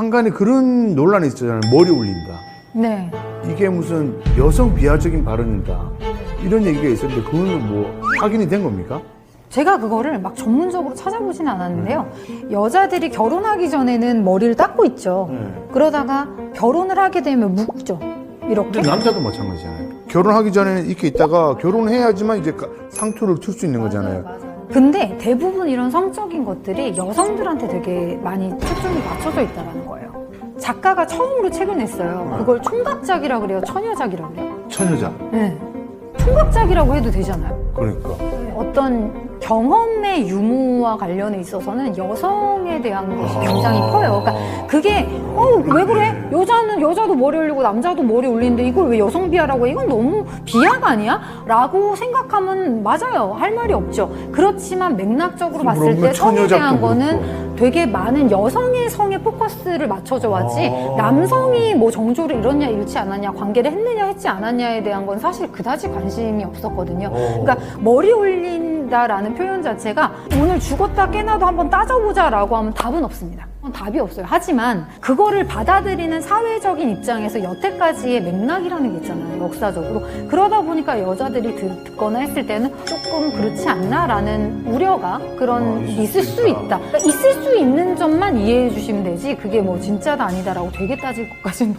한간에 그런 논란이 있었잖아요. 머리 올린다. 네. 이게 무슨 여성 비하적인 발언이다. 이런 얘기가 있었는데 그거는 뭐 확인이 된 겁니까? 제가 그거를 막 전문적으로 찾아보지는 않았는데요. 여자들이 결혼하기 전에는 머리를 닦고 있죠. 네. 그러다가 결혼을 하게 되면 묶죠. 이렇게. 근데 남자도 마찬가지잖아요. 결혼하기 전에는 이렇게 있다가 결혼해야지만 이제 가- 상투를 틀수 있는 거잖아요. 근데 대부분 이런 성적인 것들이 여성들한테 되게 많이 초점이 맞춰져 있다는 거예요. 작가가 처음으로 책을 냈어요. 그걸 총각작이라 그래요. 처녀작이라 그래요. 처녀자. 네. 총각작이라고 해도 되잖아요. 그러니까. 어떤 경험의 유무 와 관련해 있어서는 여성에 대한 것이 굉장히 커요. 그러니까 그게 어 왜 그래? 여자는 여자도 머리 올리고 남자도 머리 올리는데 이걸 왜 여성 비하라고 해? 이건 너무 비하가 아니야? 라고 생각하면 맞아요. 할 말이 없죠. 그렇지만 맥락적으로 봤을 때 성에 대한 거는 그렇고. 되게 많은 여성의 성에 포커스를 맞춰져 왔지 아. 남성이 뭐 정조를 이뤘냐 잃지 않았냐 관계를 했느냐 했지 않았냐에 대한 건 사실 그다지 관심이 없었거든요. 그러니까 머리 올린다라는 표현 자체가 오늘 죽었다 깨나도 한번 따져보자 라고 하면 답은 없습니다. 답이 없어요. 하지만 그거를 받아들이는 사회적인 입장에서 여태까지의 맥락이라는 게 있잖아요. 역사적으로. 그러다 보니까 여자들이 듣- 듣거나 했을 때는 조금 그렇지 않나라는 우려가 그런 어, 있을 수. 있다. 그러니까 있을 수 있는 점만 이해해 주시면 되지 그게 뭐 진짜다 아니다라고 되게 따질 것까지는